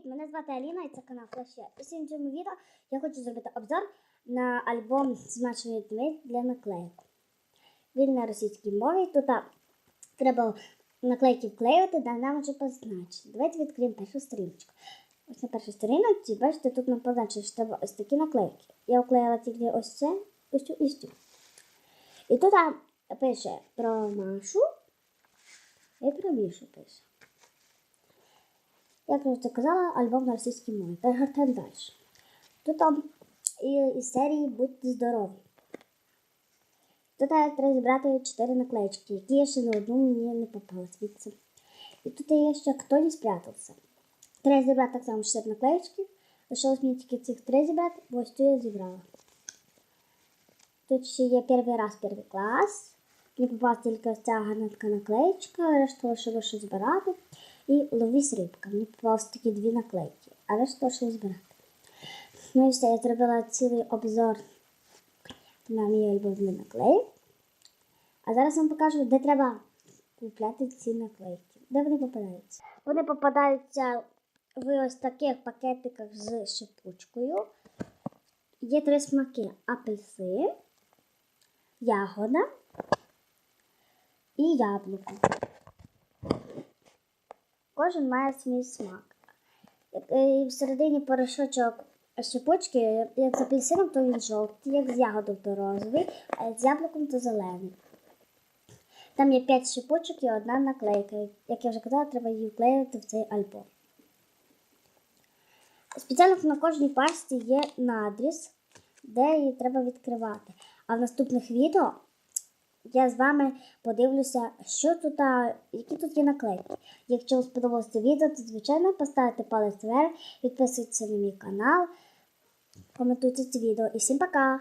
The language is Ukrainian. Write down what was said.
Привіт! Мене звати Аліна і це канал Флешє. І сьогодні цьому відео я хочу зробити обзор на альбом «Смачний ведмедь» для наклейок. Він на російській мові. Тут треба наклейки вклеювати, да нам вже позначено. Давайте відкриємо першу сторіночку. Ось на першій сторінці, бачите, тут нам позначено, що треба ось такі наклейки. Я вклеїла тільки ось це, ось цю і цю. І тут пише про Машу і про Мішу пише. Як я вже казала, альбом на російській мові. Перегортаємо далі. Тут там із серії Будьте здорові. Тут треба зібрати 4 наклеечки, які я ще на одну мені не попала звідси. І тут є ще хто не спрятався. Треба зібрати так само 4 наклеечки. Лишилось мені тільки цих 3 зібрати, бо ось цю я зібрала. Тут ще є перший раз перший клас. Мені попалася тільки ось ця гарна така наклеєчка, решта лишилося збирати. І ловись рибка. Мені попалися такі дві наклейки, а решта лишилось збирати. Ну і все, я зробила цілий обзор на мій альбом для наклеїв. А зараз вам покажу, де треба купляти ці наклейки. Де вони попадаються? Вони попадаються в ось таких пакетиках з шипучкою. Є три смаки: апельсин, ягода і яблуко. Кожен має свій смак. І всередині порошочок шипучки, як з апельсином, то він жовтий, як з ягодою, то розовий, а з яблуком, то зелений. Там є 5 шипучок і одна наклейка. Як я вже казала, треба її вклеювати в цей альбом. Спеціально на кожній пасті є надріз, де її треба відкривати. А в наступних відео я з вами подивлюся, що тут, які тут є наклейки. Якщо вам сподобалося це відео, то звичайно поставте палець вверх, підписуйтесь на мій канал, коментуйте це відео і всім пока!